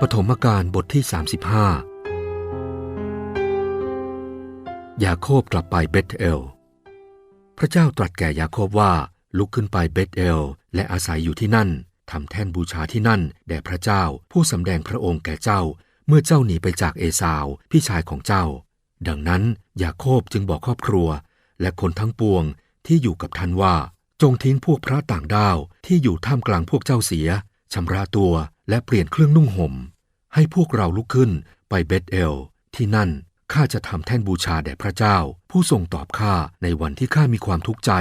ปฐมกาลบทที่ 35 ยาโคบกลับไปเบธเอล พระเจ้าตรัสแก่ยาโคบว่าลุกขึ้นไปเบธเอล และอาศัยอยู่ที่นั่นทำแท่นบูชาที่นั่น แด่พระเจ้าผู้สำแดงพระองค์แก่เจ้า เมื่อเจ้าหนีไปจากเอสาวพี่ชายของเจ้า ดังนั้นยาโคบจึงบอกครอบครัว และคนทั้งปวงที่อยู่กับท่านว่า จงทิ้งพวกพระต่างด้าวที่อยู่ท่ามกลางพวกเจ้าเสียชำระตัว และเปลี่ยนเครื่องนุ่งห่ม ให้พวกเราลุกขึ้นไปเบธเอล ที่นั่นข้าจะทำแท่นบูชาแด่พระเจ้า ผู้ทรงตอบข้าในวันที่ข้ามีความทุกข์ใจ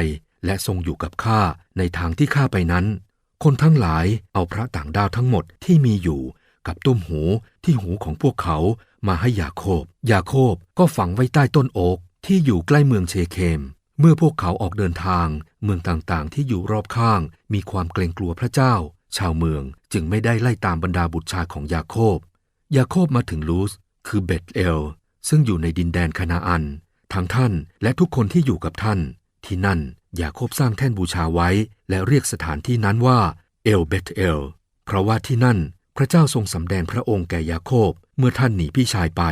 และทรงอยู่กับข้าในทางที่ข้าไปนั้น คนทั้งหลายเอาพระต่างดาวทั้งหมดที่มีอยู่กับต้มหูที่หูของพวกเขามาให้ยาโคบ ยาโคบก็ฝังไว้ใต้ต้นโอกที่อยู่ใกล้เมืองเชเคม เมื่อพวกเขาออกเดินทาง เมืองต่างๆ ที่อยู่รอบข้าง มีความเกรงกลัวพระเจ้า ชาวเมืองจึงไม่ได้ไล่ตามบรรดาบุตรชายของยาโคบ ยาโคบมาถึงลูส คือเบธเอล ซึ่งอยู่ในดินแดนคานาอัน ทั้งท่านและทุกคนที่อยู่กับท่าน ที่นั่นยาโคบสร้างแท่นบูชาไว้ และเรียกสถานที่นั้นว่าเอลเบธเอล เพราะว่าที่นั่นพระเจ้าทรงสำแดงพระองค์แก่ยาโคบเมื่อท่านหนีพี่ชายไป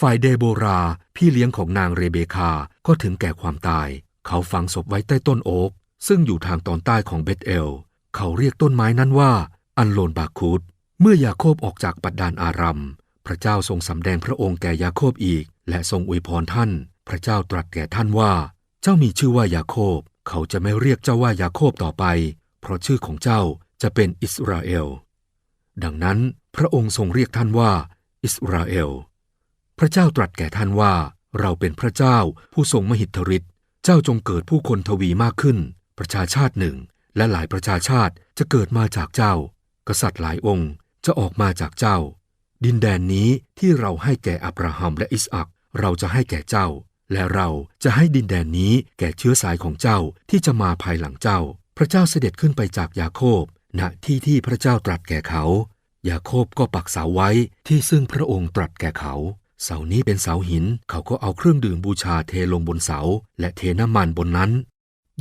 ฝ่ายเดโบรา พี่เลี้ยงของนางเรเบคา ก็ถึงแก่ความตาย เขาฝังศพไว้ใต้ต้นโอ๊กซึ่งอยู่ทางตอนใต้ของเบธเอล เขาเรียกต้นไม้นั้นว่า อันโลนบาคูดเมื่อยาโคบออกจากปัดดานอารัมพระเจ้าทรงสำแดงพระองค์แก่ยาโคบอีก และทรงอวยพรท่าน พระเจ้าตรัสแก่ท่านว่า เจ้ามีชื่อว่ายาโคบ เขาจะไม่เรียกเจ้าว่ายาโคบต่อไป เพราะชื่อของเจ้าจะเป็นอิสราเอล ดังนั้นพระองค์ทรงเรียกท่านว่า อิสราเอล พระเจ้าตรัสแก่ท่านว่า เราเป็นพระเจ้าผู้ทรงมหิทธิฤทธิ์ เจ้าจงเกิดผู้คนทวีมากขึ้น ประชาชาติหนึ่ง และหลายประชาชาติจะเกิดมาจากเจ้า กษัตริย์หลายองค์จะออกมาจากเจ้า ดินแดนนี้ที่เราให้แก่อับราฮัมและอิสอักเราจะให้แก่เจ้า และเราจะให้ดินแดนนี้แก่เชื้อสายของเจ้าที่จะมาภายหลังเจ้า พระเจ้าเสด็จขึ้นไปจากยาโคบณที่ที่พระเจ้าตรัสแก่เขา ยาโคบก็ปักเสาไว้ที่ซึ่งพระองค์ตรัสแก่เขา เสานี้เป็นเสาหิน เขาก็เอาเครื่องดื่มบูชาเทลงบนเสา และเทน้ำมันบนนั้น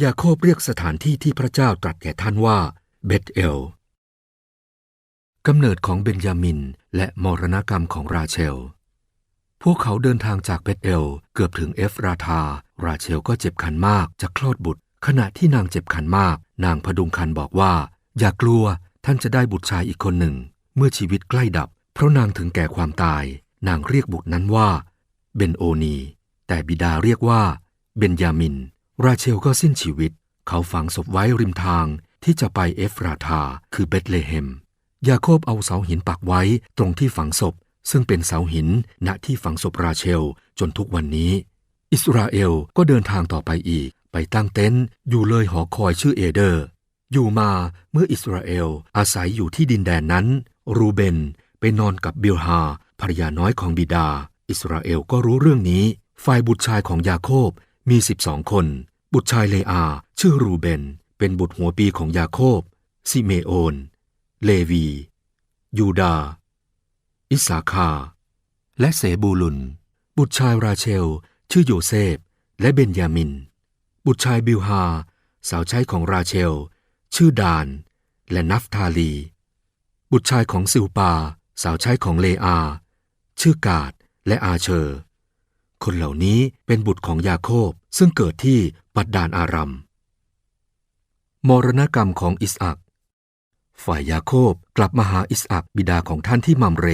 ยาโคบเรียกสถานที่ที่พระเจ้าตรัสแก่ท่านว่าเบธเอลกำเนิดของเบนยามินและมรณกรรมของราเชล พวกเขาเดินทางจากเบธเอลเกือบถึงเอฟราธา ราเชลก็เจ็บคันมากจะคลอดบุตร ขณะที่นางเจ็บคันมาก นางพดุงคันบอกว่า อย่ากลัวท่านจะได้บุตรชายอีกคนหนึ่ง เมื่อชีวิตใกล้ดับ เพราะนางถึงแก่ความตาย นางเรียกบุตรนั้นว่าเบนโอนี แต่บิดาเรียกว่าเบนยามิน ราเชลก็สิ้นชีวิต เขาฝังศพไว้ริมทางที่จะไปเอฟราธาคือเบธเลเฮม ยาโคบเอาเสาหินปักไว้ตรงที่ฝังศพ ซึ่งเป็นเสาหินณที่ฝังศพราเชลจนทุกวันนี้ อิสราเอลก็เดินทางต่อไปอีก ไปตั้งเต็นท์อยู่เลยหอคอยชื่อเอเดอร์ อยู่มาเมื่ออิสราเอลอาศัยอยู่ที่ดินแดนนั้น รูเบนไปนอนกับเบลฮาภรรยาน้อยของบิดา อิสราเอลก็รู้เรื่องนี้ ฝ่ายบุตรชายของยาโคบ มีสิบสองคน บุตรชายเลอา ชื่อรูเบน เป็นบุตรหัวปีของยาโคบ ซิเมโอน เลวี ยูดา อิสาคา และเสบูลุน บุตรชายราเชล ชื่อโยเซฟ และเบนยามิน บุตรชายบิลฮา สาวใช้ของราเชล ชื่อดาน และนัฟทาลี บุตรชายของซิลปา สาวใช้ของเลอา ชื่อกาดและอาเชอร์ คนเหล่านี้เป็นบุตรของยาโคบซึ่งเกิดที่ปัดดานอารัม มรณกรรมของอิสอัก ฝ่ายยาโคบกลับมาหาอิสอักบิดาของท่านที่มัมเร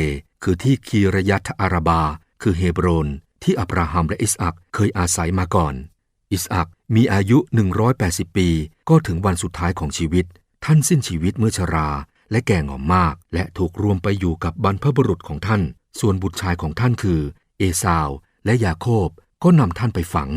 คือที่คีรยัตอาราบา คือเฮบรน ที่อับราฮัมและอิสอักเคยอาศัยมาก่อน อิสอักมีอายุ 180 ปี ก็ถึงวันสุดท้ายของชีวิต ท่านสิ้นชีวิตเมื่อชรา และแก่งอมมาก และถูกรวมไปอยู่กับบรรพบุรุษของท่าน ส่วนบุตรชายของท่านคือ เอสาว และยาโคบก็นำท่านไปฝัง